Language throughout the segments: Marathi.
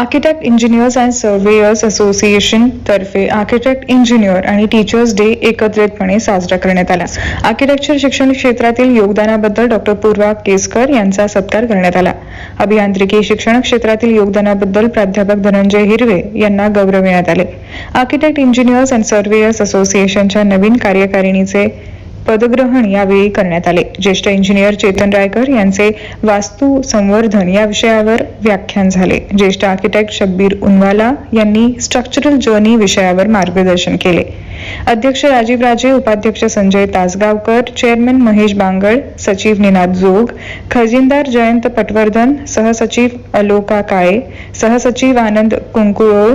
Architect engineers and surveyors association तर्फे आर्किटेक्ट इंजिनियर आणि टीचर्स डे एकत्रितपणे साजरा करण्यात आला. आर्किटेक्चर शिक्षण क्षेत्रातील योगदानाबद्दल डॉक्टर पूर्वा केसकर यांचा सत्कार करण्यात आला. अभियांत्रिकी शिक्षण क्षेत्रातील योगदानाबद्दल प्राध्यापक धनंजय हिरवे यांना गौरविण्यात आले. आर्किटेक्ट इंजिनियर्स अँड सर्वेयर्स असोसिएशनच्या नवीन कार्यकारिणीचे पदग्रहण यावेळी करण्यात आले. ज्येष्ठ इंजिनियर चेतन रायकर यांचे वास्तू संवर्धन या विषयावर व्याख्यान झाले. ज्येष्ठ आर्किटेक्ट शब्बीर उनवाला यांनी स्ट्रक्चरल जर्नी विषयावर मार्गदर्शन केले. अध्यक्ष राजीव राजे उपाध्यक्ष संजय तासगावकर चेअरमन महेश बांगड सचिव निनाद जोग खजिनदार जयंत पटवर्धन सहसचिव अलोका काळे सहसचिव आनंद कुंकुळोळ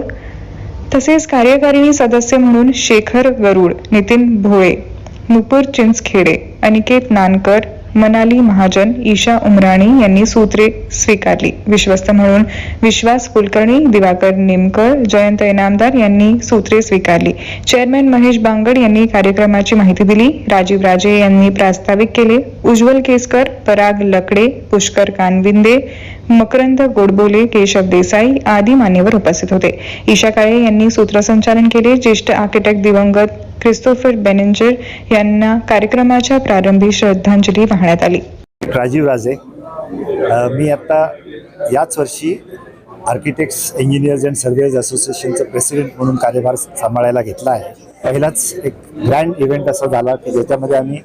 तसेच कार्यकारिणी सदस्य म्हणून शेखर गरुड नितीन भोळे नुपूर चिंचखेडे अनिकेत नानकर मनाली महाजन ईशा उमराणी यांनी सूत्रे स्वीकारली. विश्वस्त म्हणून विश्वास कुलकर्णी दिवाकर निमकर जयंत इनामदार यांनी सूत्रे स्वीकारली. चेअरमॅन महेश बांगड यांनी कार्यक्रमाची माहिती दिली. राजीव राजे यांनी प्रास्ताविक केले. उज्ज्वल केसकर पराग लकडे पुष्कर कानविंदे मकरंद गोडबोले केशव देसाई आदी मान्यवर उपस्थित होते. ईशा काळे यांनी सूत्रसंचालन केले. ज्येष्ठ आर्किटेक्ट दिवंगत क्रिस्तोफर बेनेंजर यांना कार्यक्रमाच्या प्रारंभी श्रद्धांजली वाहण्यात आली. राजीव राजे मी आत्ता याच वर्षी आर्किटेक्ट्स इंजिनियर्स अँड सर्वेअर्स असोसिएशनचं प्रेसिडेंट म्हणून कार्यभार सांभाळायला घेतला आहे. पहिलाच एक ग्रँड इव्हेंट असा झाला की ज्याच्यामध्ये आम्ही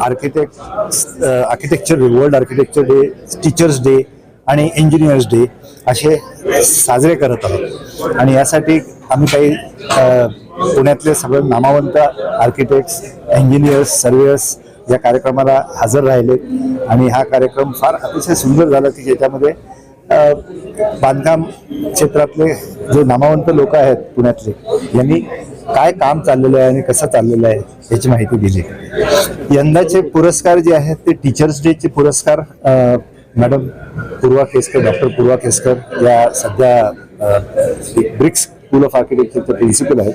architect architecture world architecture day teachers day आणि इंजिनियर्स डे असे साजरे करत आहोत. आणि यासाठी आम्ही काही पुण्यातले सगळे नामावंत आर्किटेक्ट्स इंजिनियर्स सर्वेअर्स या कार्यक्रमाला हजर राहिले. आणि हा कार्यक्रम फार अतिशय सुंदर झाला की ज्याच्यामध्ये बांधकाम क्षेत्रातले जे नामावंत लोक आहेत पुण्यातले यांनी काय काम चाललेलं आहे आणि कसं चाललेलं आहे याची माहिती दिली. यंदाचे पुरस्कार जे आहेत ते टीचर्स डेचे पुरस्कार मॅडम पूर्वा केसकर डॉक्टर पूर्वा केसकर या सध्या ब्रिक्स स्कूल ऑफ आर्किटेक्चरचे प्रिन्सिपल आहेत.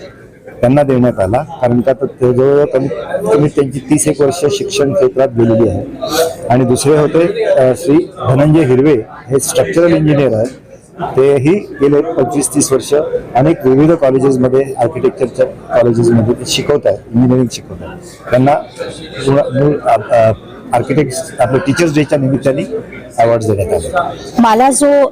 त्यांना देण्यात आला. कारण का तर ते जवळजवळ कमीत कमी त्यांची तीस एक वर्ष शिक्षण क्षेत्रात गेलेली आहे. आणि दुसरे होते श्री धनंजय हिरवे. हे स्ट्रक्चरल इंजिनियर आहेत. तेही गेले पंचवीस तीस वर्ष अनेक विविध कॉलेजेसमध्ये आर्किटेक्चरच्या कॉलेजेसमध्ये ते शिकवत आहेत इंजिनिअरिंग शिकवत आहेत. त्यांना आर्किटेक्ट आपल्या टीचर्स डेच्या निमित्ताने अवॉर्ड देण्यात आले. मला जो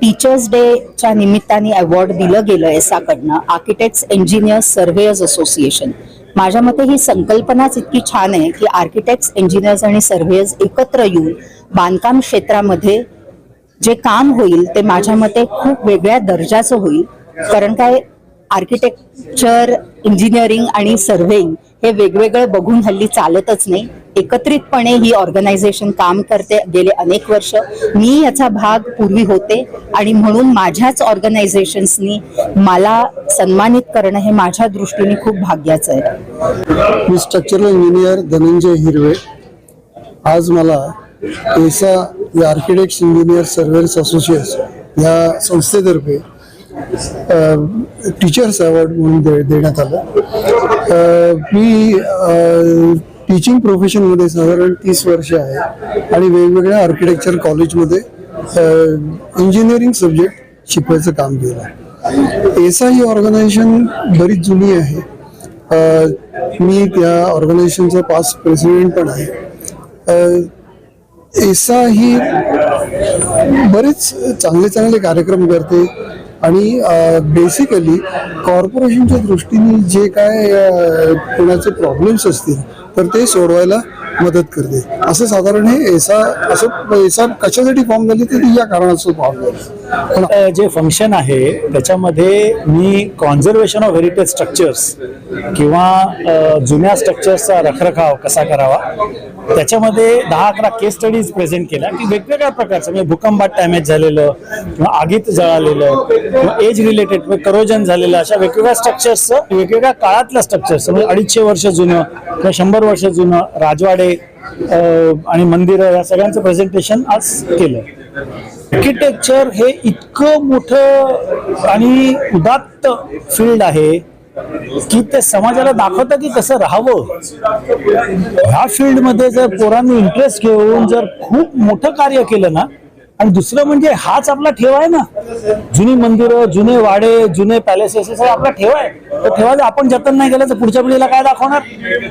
टीचर्स डेच्या निमित्ताने अवॉर्ड दिलं गेलं एसाकडनं आर्किटेक्ट्स इंजिनियर्स सर्वेयर्स असोसिएशन माझ्या मते ही संकल्पनाच इतकी छान आहे की आर्किटेक्ट्स इंजिनियर्स आणि सर्वेअर्स एकत्र येऊन बांधकाम क्षेत्रामध्ये जे काम होईल ते माझ्या मते खूप वेगळ्या दर्जाचं होईल. कारण काय आर्किटेक्चर इंजिनिअरिंग आणि सर्व्हेइंग हे वेगवेगळं बघून हल्ली चालतच नाही. एकत्रितपणे ही ऑर्गनायझेशन काम करते. गेले अनेक वर्ष. मी याचा भाग पूर्वी होते आणि म्हणून माझ्याच ऑर्गनायझेशन्सनी मला सन्मानित करणं हे माझ्या दृष्टीने खूप भाग्याचं आहे. मी स्ट्रक्चरल इंजिनियर धनंजय हिरवे. आज मला एसा या आर्किटेक्ट्स इंजिनियर सर्वेअर्स असोसिएशन या संस्थेतर्फे टीचर्स अवॉर्ड म्हणून दे देण्यात आलं. मी टीचिंग प्रोफेशनमध्ये साधारण तीस वर्ष आहे. आणि वेगवेगळ्या आर्किटेक्चर कॉलेजमध्ये इंजिनिअरिंग सब्जेक्ट शिकवायचं काम केलं आहे. एसा ही ऑर्गनायझेशन बरीच जुनी आहे. मी त्या ऑर्गनायझेशनचा पास्ट प्रेसिडेंट पण आहे. एसा ही बरेच चांगले चांगले कार्यक्रम करते. आणि बेसिकली कॉर्पोरेशनच्या दृष्टीने जे काय कोणाचे प्रॉब्लेम्स असतील तर ते सोडवायला मदत करते. असं साधारण हे एसा असं एसा कशासाठी फॉर्म झाली तर या कारणाचं फॉर्म झाली जे फंक्शन आहे त्याच्यामध्ये मी कॉन्झर्वेशन ऑफ हेरिटेज स्ट्रक्चर्स किंवा जुन्या स्ट्रक्चर्सचा रखरखाव कसा करावा त्याच्यामध्ये दहा अकरा केस स्टडीज प्रेझेंट केल्या की वेगवेगळ्या प्रकारचं म्हणजे भूकंपात डॅमेज झालेलं किंवा आगीत जळालेलं किंवा एज रिलेटेड करोजन झालेलं अशा वेगवेगळ्या स्ट्रक्चर्सचं वेगवेगळ्या काळातल्या स्ट्रक्चर्स म्हणजे अडीचशे वर्ष जुनं किंवा शंभर वर्ष जुनं राजवाडे आणि मंदिरं या सगळ्यांचं प्रेझेंटेशन आज केलं. आर्किटेक्चर हे इतकं मोठं आणि उदात्त फील्ड आहे की ते समाजाला दाखवतं की कसं राहावं. ह्या फील्डमध्ये जर पोरांनी इंटरेस्ट घेऊन जर खूप मोठं कार्य केलं ना आणि दुसरं म्हणजे हाच आपला ठेवा आहे ना. जुनी मंदिरं जुने वाडे जुने पॅलेसेस हे आपला ठेवा आहे. तर ठेवा जर आपण जतन नाही केलं तर पुढच्या पिढीला काय दाखवणार?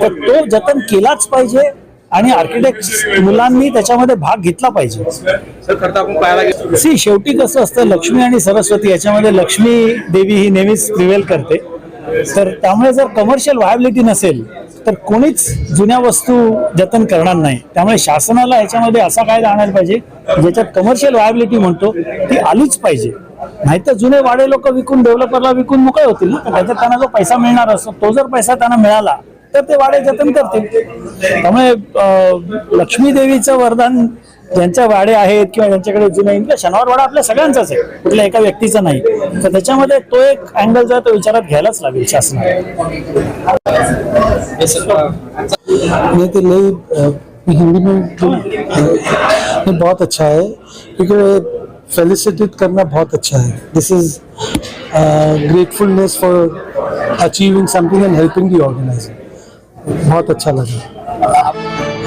तर तो जतन केलाच पाहिजे. आणि आर्किटेक्ट मुलांनी त्याच्यामध्ये भाग घेतला पाहिजे. सी शेवटी कसं असतं लक्ष्मी आणि सरस्वती याच्यामध्ये लक्ष्मी देवी ही नेहमीच प्रिवेल करते. तर त्यामुळे जर कमर्शियल व्हायबिलिटी नसेल तर कोणीच जुन्या वस्तू जतन करणार नाही. त्यामुळे शासनाला ह्याच्यामध्ये असा कायदा आणायला पाहिजे ज्याच्यात कमर्शियल व्हायबिलिटी म्हणतो ती आलीच पाहिजे. नाहीतर जुने वाडे लोक विकून डेव्हलपरला विकून मोकळे होतील ना? त्याच्यात त्यांना जो पैसा मिळणार असतो तो जर पैसा त्यांना मिळाला तर ते वाडे जतन करतील. त्यामुळे लक्ष्मी देवीचं वरदान ज्यांच्या वाडे आहेत किंवा ज्यांच्याकडे जुने शनिवार वाडा आपल्या सगळ्यांचाच आहे. कुठल्या एका व्यक्तीचा नाही. तर त्याच्यामध्ये तो एक अँगल जो आहे तो विचारात घ्यायलाच लागेल अ, हिंदी में बहुत अच्छा है क्योंकि फेलिसिटेट करना बहुत अच्छा है. This is gratefulness for achieving something and helping the organizer बहुत अच्छा लगा।